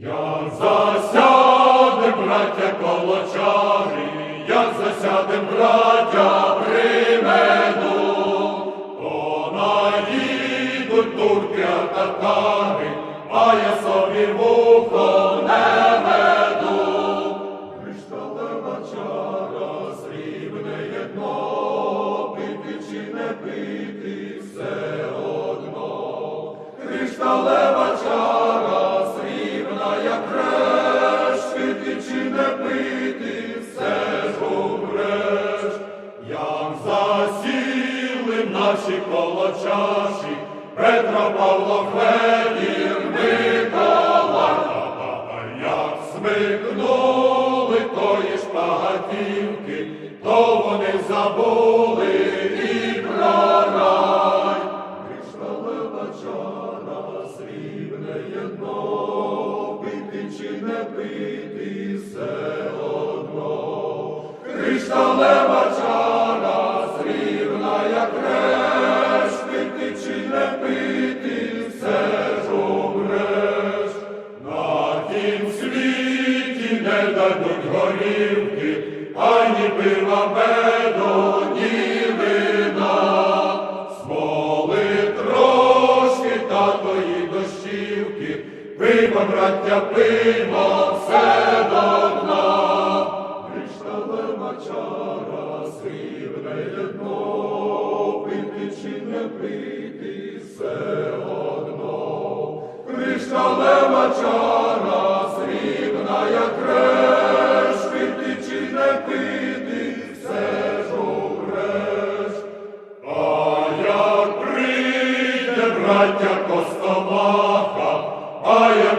Як засядем, браття колочари, як засядем, браття примену, то наїдуть турки а татари, а я собі вухо не веду. Кришталева чара, срібне єдно, пити чи не пити, все одно. Кришталева наші колочаші, Петро Павло Федір Микола, як смикнули тої шпагатівки, то вони забули і про рай. Кришталева чара, срібне єдно, пити чи не пити, все одно. Кришталева чара, не дадуть горівки, ані пива меду, ні вина. Смоли трошки татої дощівки, пиво, браття, пиво, все до дна. Кришталева чара, срібне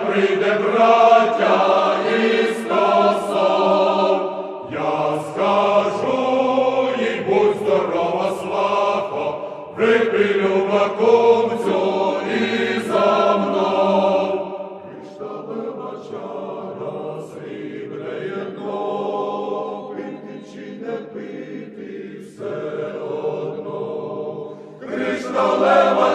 прийде браття косом, я скажу їй, будь здорова, свахо, припилю бакумцю і за мною. Кришталева чара, срібне єдно, пити чи не пити, все одно. Кришталева